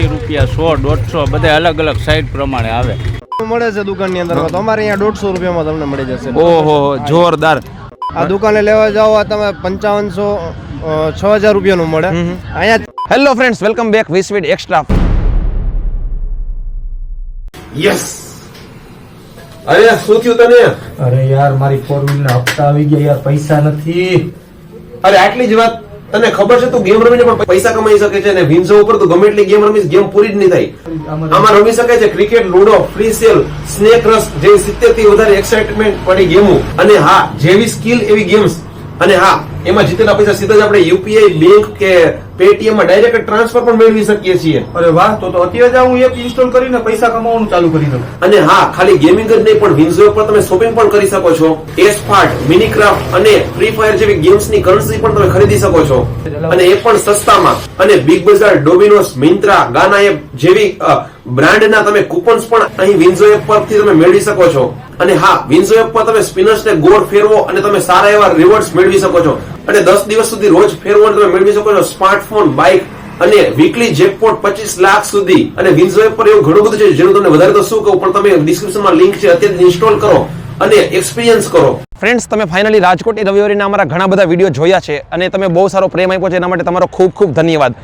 એસી રૂપિયા સો દોઢસો બધા અલગ અલગ સાઈડ પ્રમાણે આવે. મળે છે દુકાનની અંદર તો અમારે અહીંયા દોઢસો રૂપિયામાં તમને મળી જશે. ઓહો જોરદાર. આ દુકાને લેવા જાઓ તમે પંચાવનસો છ હજાર રૂપિયાનું મળે. અહીંયા હેલો ફ્રેન્ડ્સ વેલકમ બેક વિસવીડ એક્સ્ટ્રા યસ અરે શું થયું તને? અરે યાર મારી ફોર વ્હીલ ના હપ્તા આવી ગયા યાર પૈસા નથી. અરે આટલી જ વાત તને ખબર છે તું ગેમ રમીને પણ પૈસા કમાઈ શકે છે અને વિન્સો ઉપર તું ગમે એટલી ગેમ રમીશ ગેમ પૂરી જ નહીં થાય. આમાં રમી શકે છે cricket ludo free cell snakes જેવી સિત્તેરથી વધારે એક્સાઇટમેન્ટ વાળી ગેમો અને હા જેવી સ્કિલ એવી ગેમ્સ અને હા એમાં જીતેલા પૈસા સીધા જ આપણે યુપીઆઈ લિંક કે પેટીએમમાં ડાયરેક્ટ ટ્રાન્સફર પણ મેળવી શકીએ છીએ. અરે વાહ તો તો અત્યારે જ હું એપ ઇન્સ્ટોલ કરીને પૈસા કમાવાનું ચાલુ કરી દઉં. અને હા ખાલી ગેમિંગ જ નહીં પણ વિન્ઝો પર તમે શોપિંગ પણ કરી શકો છો. એસફાર્ટ મિનિક્રાફ્ટ અને ફ્રી ફાયર જેવી ગેમ્સની કરન્સી પણ તમે ખરીદી શકો છો. અને એ પણ સસ્તામાં. અને બિગ બજાર ડોમિનોસ મિન્ત્રા ગાના એપ જેવી બ્રાન્ડના તમે કૂપન્સ પણ અહીં વિન્ઝો એપ પરથી તમે મેળવી શકો છો. અને હા વિન્ઝો એપ પર તમે સ્પિનર્સ ને ગોળ ફેરવો અને તમે સારા એવા રિવોર્ડ્સ મેળવી શકો છો. અને દસ દિવસ સુધી રોજ ફેરવો તમે મેળવી શકો છો સ્માર્ટફોન બાઇક અને વીકલી જેકપોટ પચીસ લાખ સુધી. અને વિન્ઝો એપ પર એવું ઘણું બધું છે, જેનું તમને વધારે તો શું કહું, પણ તમે ડિસ્ક્રિપ્શનમાં લિંક છે, અત્યારે ઇન્સ્ટોલ કરો અને એક્સપિરિયન્સ કરો. ફ્રેન્ડ્સ તમે ફાઇનલી રાજકોટની રવિવારીના અમારા ઘણા બધા વીડિયો જોયા છે અને તમે બહુ સારો પ્રેમ આપ્યો છે, એના માટે તમારો ખૂબ ખૂબ ધન્યવાદ.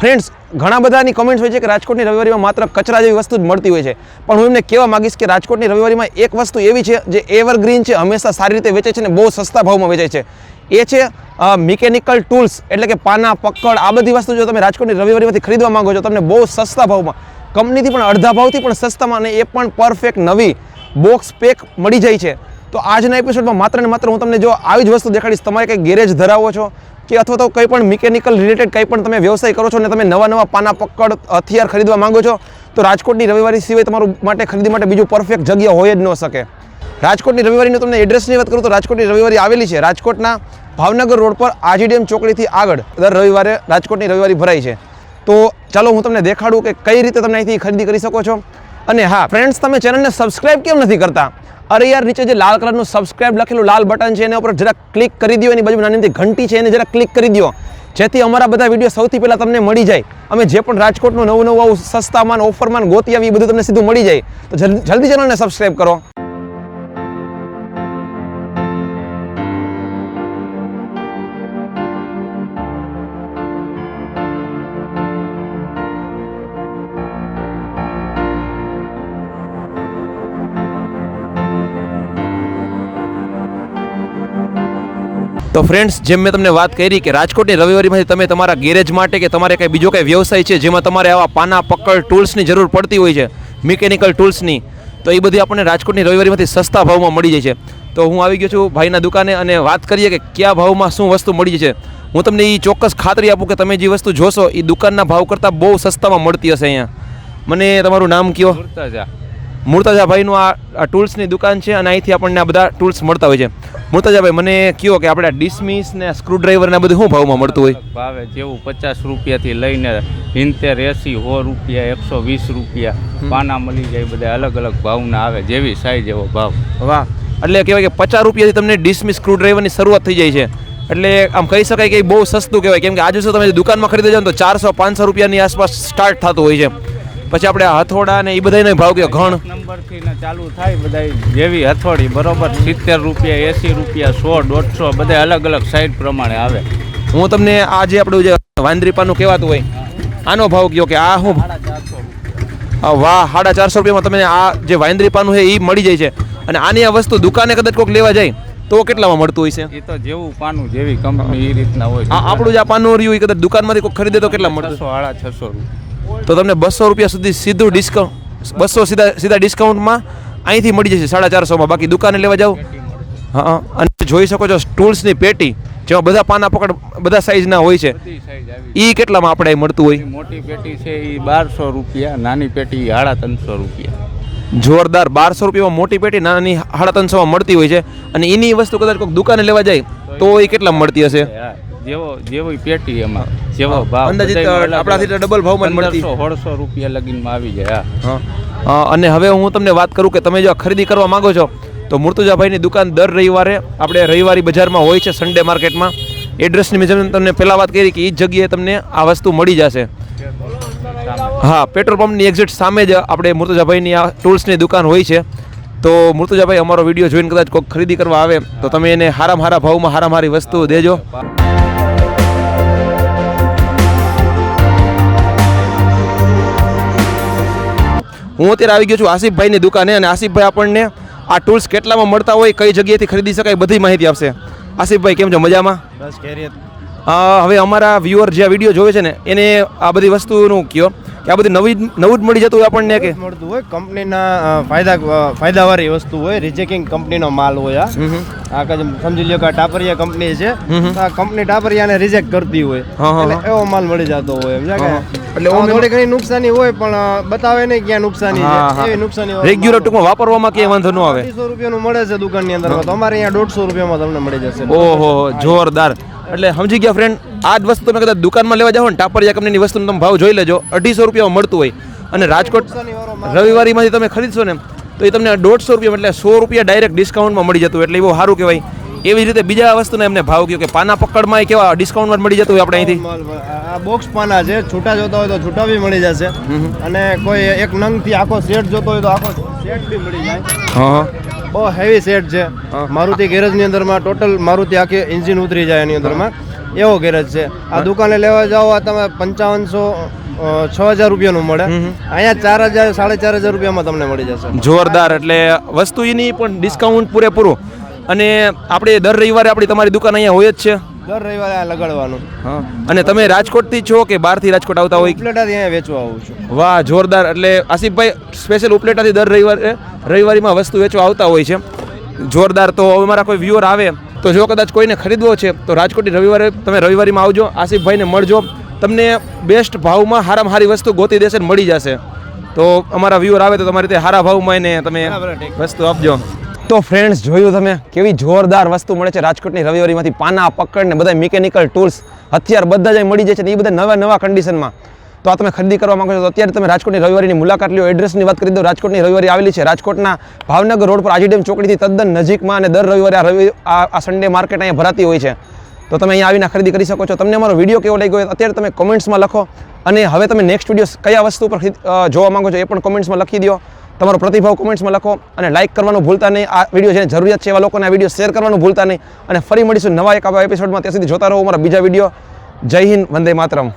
ફ્રેન્ડ્સ ઘણા બધાની કમેન્ટ્સ હોય છે કે રાજકોટની રવિવારીમાં માત્ર કચરા જેવી વસ્તુ જ મળતી હોય છે. પણ હું એમને કહેવા માંગીશ કે રાજકોટની રવિવારીમાં એક વસ્તુ એવી છે જે એવરગ્રીન છે, હંમેશા સારી રીતે વેચે છે અને બહુ સસ્તા ભાવમાં વેચાય છે. એ છે મિકેનિકલ ટૂલ્સ એટલે કે પાના પક્કડ આ બધી વસ્તુ જો તમે રાજકોટની રવિવારીમાંથી ખરીદવા માંગો છો, તમને બહુ સસ્તા ભાવમાં, કંપનીથી પણ અડધા ભાવથી પણ સસ્તામાં અને એ પણ પરફેક્ટ નવી બોક્સ પેક મળી જાય છે. તો આજના એપિસોડમાં માત્ર ને માત્ર હું તમને જો આવી જ વસ્તુ દેખાડીશ, તમારે કંઈ ગેરેજ ધરાવો છો કે અથવા તો કંઈ પણ મિકેનિકલ રિલેટેડ કંઈ પણ તમે વ્યવસાય કરો છો અને તમે નવા નવા પાના પક્કડ હથિયાર ખરીદવા માંગો છો, તો રાજકોટની રવિવારી સિવાય તમારું માટે ખરીદી માટે બીજું પરફેક્ટ જગ્યા હોય જ ન શકે. રાજકોટની રવિવારીનું તમને એડ્રેસની વાત કરું તો રાજકોટની રવિવારી આવેલી છે. રાજકોટના ભાવનગર રોડ પર આજીડીએમ ચોકડીથી આગળ દર રવિવારે રાજકોટની રવિવારી ભરાય છે. તો ચાલો હું તમને દેખાડું કે કઈ રીતે તમે અહીંથી ખરીદી કરી શકો છો. અને હા ફ્રેન્ડ્સ તમે ચેનલને સબસ્ક્રાઇબ કેમ નથી કરતા? અરે યાર, નીચે જે લાલ કલરનું સબસ્ક્રાઇબ લખેલું લાલ બટન છે, એના ઉપર જરા ક્લિક કરી દો એની બાજુ નાની ઘંટી છે, એને જરા ક્લિક કરી દો જેથી અમારા બધા વીડિયો સૌથી પહેલાં તમને મળી જાય. અમે જે પણ રાજકોટનું નવું નવું આવું સસ્તામાન ઓફરમાન આવી બધું તમને સીધું મળી જાય. તો જલ- જલ્દી ચેનલને સબસ્ક્રાઇબ કરો. તો ફ્રેન્ડ્સ જેમ મેં તમને વાત કરી કે રાજકોટની રવિવારીમાંથી તમે તમારા ગેરેજ માટે કે તમારે કંઈ બીજો કંઈ વ્યવસાય છે જેમાં તમારે આવા પાના, પકડ ટૂલ્સની જરૂર પડતી હોય છે મિકેનિકલ ટૂલ્સની તો એ બધી આપણને રાજકોટની રવિવારીમાંથી સસ્તા ભાવમાં મળી જાય છે. તો હું આવી ગયો છું ભાઈના દુકાને અને વાત કરીએ કે કયા ભાવમાં શું વસ્તુ મળી છે. હું તમને એ ચોક્કસ ખાતરી આપું કે તમે જે વસ્તુ જોશો એ દુકાનના ભાવ કરતાં બહુ સસ્તામાં મળતી હશે અહીંયા. મને તમારું નામ કયો? મુર્તજાભાઈનું આ આ ટૂલ્સની દુકાન છે અને અહીંથી આપણને આ બધા ટૂલ્સ મળતા હોય છે. મુર્તજાભાઈ મને કયો કે આપણે ડિસમિસ ને સ્ક્રૂડ્રાઈવર ને બધું શું ભાવમાં મળતું હોય? ભાવે જેવું પચાસ રૂપિયાથી લઈને સિત્તેર એસી સો રૂપિયા એકસો વીસ રૂપિયા પાના મળી જાય બધા અલગ અલગ ભાવના આવે જેવી સાઈઝ એવો ભાવ. વાહ. એટલે કહેવાય કે પચાસ રૂપિયાથી તમને ડિસમિસ સ્ક્રૂડ્રાઈવરની શરૂઆત થઈ જાય છે. એટલે આમ કહી શકાય કે બહુ સસ્તું કહેવાય. કેમ કે આજે તમે દુકાનમાં ખરીદે જાઓ તો ચારસો પાંચસો રૂપિયાની આસપાસ સ્ટાર્ટ થતું હોય છે. પછી આપણે હથોડા ને એ બધાનો ભાવ કયો? ઘણ? નંબરથી ને ચાલુ થાય બધા જેવી હથોડી બરોબર? સિત્તેર રૂપિયા એસી રૂપિયા સો દોઢસો બધા અલગ અલગ સાઈડ પ્રમાણે આવે. હું તમને આ જે આપણું જે વાંદરીપાનું કહેવાતું હોય આનો ભાવ કયો કે આ હું? વાહ સાડા ચારસો રૂપિયામાં તમને આ જે વાંદરીપાનું છે એ મળી જાય છે. અને આની આ વસ્તુ દુકાને કદાચ કોઈક લેવા જાય તો કેટલામાં મળતું હોય છે? એ તો જેવું પાનું જેવી કંપની એ રીતના હોય આપણું જે આ પાનું રહ્યું એ કદાચ દુકાનમાંથી કોઈ ખરીદે તો કેટલા મળતું? સાડા છસો રૂપિયા. તો તમને બસો રૂપિયા સુધી સીધું ડિસ્કાઉન્ટ બસો સીધા સીધા ડિસ્કાઉન્ટમાં અહીંથી મળી જશે સાડા ચારસોમાં. બાકી દુકાને લેવા જાઓ. હા અને જોઈ શકો છો ટૂલ્સની પેટી જેમાં બધા પાના પકડ બધા સાઈઝના હોય છે. એ કેટલામાં આપણે મળતું હોય? મોટી પેટી છે એ બારસો રૂપિયા નાની પેટી સાડા ત્રણસો રૂપિયા. જોરદાર બારસો રૂપિયામાં મોટી પેટી નાની સાડા ત્રણસોમાં મળતી હોય છે. અને એની વસ્તુ કદાચ કોઈક દુકાને લેવા જાય તો એ કેટલામાં મળતી હશે? જેવો જેવી પેટી એમાં જેવો ભાવ અંદાજિત આપણાથી ડબલ ભાવમાં મળતી. 1600 રૂપિયા લગીનમાં આવી જાય હા. અને હવે હું તમને વાત કરું કે તમે જો ખરીદી કરવા માંગો છો તો મુર્તુજાભાઈની દુકાન દર રવિવારે આપણે રવિવારી બજારમાં હોય છે સન્ડે માર્કેટમાં એડ્રેસની મેં તમને પહેલાં વાત કરી કે એ જ જગ્યાએ તમને આ વસ્તુ મળી જશે. હા પેટ્રોલ પંપની એક્ઝિટ સામે જ આપણે મુર્તુજાભાઈની આ ટૂલ્સની દુકાન હોય છે. તો મૃતુજાભાઈ અમારો વીડિયો જોઈને કદાચ કોઈક ખરીદી કરવા આવે તો તમે એને હારામ હારા ભાવમાં હારામ હારી વસ્તુ દેજો. હું અત્યારે આવી ગયો છું આસિફભાઈની દુકાને અને આસિફભાઈ આપણને આ ટૂલ્સ કેટલામાં મળતા હોય કઈ જગ્યાએથી ખરીદી શકાય બધી માહિતી આપશે. આસિફભાઈ કેમ છો? મજામાં? બસ કેરિયર હવે અમારા વ્યુઅર જે આ વીડિયો જોવે છે ને એને આ બધી વસ્તુનું કયો. આ બધી નવી નવું જ મળી જતું હોય આપણને કે? મળતું હોય. કંપનીના ફાયદા ફાયદાવાળી વસ્તુ હોય. રિજેકિંગ કંપનીનો માલ હોય આ. આ સમજી લ્યો કે ટાપરિયા કંપની છે. આ કંપની ટાપરિયાને રિજેક્ટ કરતી હોય. એટલે એવો માલ મળી જતો હોય સમજ્યા કે? એટલે ઓમ થોડી ઘણી નુકસાની હોય પણ બતાવે નહીં ક્યાં નુકસાની. છે. એ નુકસાની રેગ્યુલર ટૂંકમાં વાપરવામાં ક્યાંય વાંધો ન આવે. 200 રૂપિયાનું મળે છે દુકાનની અંદર. તો અમારે અહીંયા 150 રૂપિયામાં તમને મળી જશે. ઓહો જોરદાર. એટલે સમજી ગયા ફ્રેન્ડ આ જ વસ્તુ તમે કદાચ દુકાનમાં લેવા જાઓ ને ટાપરિયા કંપનીની વસ્તુનો તમે ભાવ જોઈ લેજો. અઢીસો રૂપિયામાં મળતું હોય. અને રાજકોટ રવિવારીમાંથી તમે ખરીદશો ને તો એ તમને દોઢસો રૂપિયા એટલે સો રૂપિયા ડાયરેક્ટ ડિસ્કાઉન્ટમાં મળી જતું એટલે એ બહુ સારું કહેવાય. એવી જ રીતે બીજા વસ્તુને એમને ભાવ કયો કે પાના પકડમાં કેવા ડિસ્કાઉન્ટમાં મળી જતું હોય આપણે અહીંથી? આ બોક્સ પાના છે. છૂટા જોતા હોય તો છૂટા બી મળી જશે. અને કોઈ એક નંગથી આખો સેટ જોતો હોય તો આખો સેટ બી મળી જાય. હા બહુ હેવી સેટ છે. મારુતિ ગેરેજની અંદરમાં ટોટલ મારુતિ આખી એન્જિન ઉતરી જાય એની અંદરમાં. એવો ગેરેજ છે. આ દુકાને લેવા જાઓ આ તમે પંચાવનસો છ હજાર રૂપિયાનું મળે. અહીંયા ચાર હજાર સાડા ચાર હજાર રૂપિયામાં તમને મળી જશે. જોરદાર એટલે વસ્તુ એની પણ ડિસ્કાઉન્ટ પૂરેપૂરું. અને આપણે દર રવિવારે આપણી તમારી દુકાન અહીંયા હોય જ છે? દર રવિવારે આ લગાડવાનું. અને તમે રાજકોટથી છો કે બહારથી રાજકોટ આવતા હોય? પ્લેટાથી અહીંયા વેચવા આવું છું. વાહ જોરદાર. એટલે આસિફભાઈ સ્પેશિયલ ઉપલેટાથી દર રવિવારે રવિવારીમાં વસ્તુ વેચવા આવતા હોય છે. જોરદાર. તો હવે મારા કોઈ વ્યુઅર આવે. તો જો કદાચ કોઈને ખરીદવો છે તો રાજકોટની રવિવારે તમે રવિવારીમાં આવજો આસિફભાઈને મળજો. તમને બેસ્ટ ભાવમાં હારામાં હારી વસ્તુ ગોતી દેશે ને મળી જશે. તો અમારા વ્યૂઅર આવે તો તમારી રીતે હારા ભાવમાં એને તમે વસ્તુ આપજો. તો ફ્રેન્ડ્સ જોયું તમે કેવી જોરદાર વસ્તુ મળે છે રાજકોટની રવિવારીમાંથી પાના પકડ ને બધા મિકેનિકલ ટૂલ્સ હથિયાર બધા જ મળી જાય છે ને એ બધા નવા નવા કન્ડિશનમાં તો આ તમે ખરીદી કરવા માંગો છો. તો અત્યારે તમે રાજકોટની રવિવારીની મુલાકાત લ્યો. એડ્રેસની વાત કરી દો રાજકોટની રવિવારી આવેલી છે. રાજકોટના ભાવનગર રોડ પર આજી ડેમ ચોકડીથી તદ્દન નજીકમાં અને દર રવિવારે આ રવિ, આ સન્ડે માર્કેટ અહીંયા ભરાતી હોય છે. તો તમે અહીંયા આવીને ખરીદી કરી શકો છો. તમને અમારો વીડિયો કેવો લાગ્યો અત્યારે તમે કોમેન્ટ્સમાં લખો. અને હવે તમે નેક્સ્ટ વીડિયો કયા વસ્તુ પર જોવા માંગો છો એ પણ કોમેન્ટ્સમાં લખી દો. તમારો પ્રતિભાવ કોમેન્ટ્સમાં લખો અને લાઇક કરવાનું ભૂલતા નહીં. આ વીડિયો જેને જરૂરિયાત છે એવા લોકોને આ વીડિયો શેર કરવાનું ભૂલતા નહીં. અને ફરી મળીશું નવા એક આવા એપિસોડમાં ત્યાં સુધી જોતા રહો અમારા બીજા વીડિયો જય હિન્દ, વંદે માતરમ.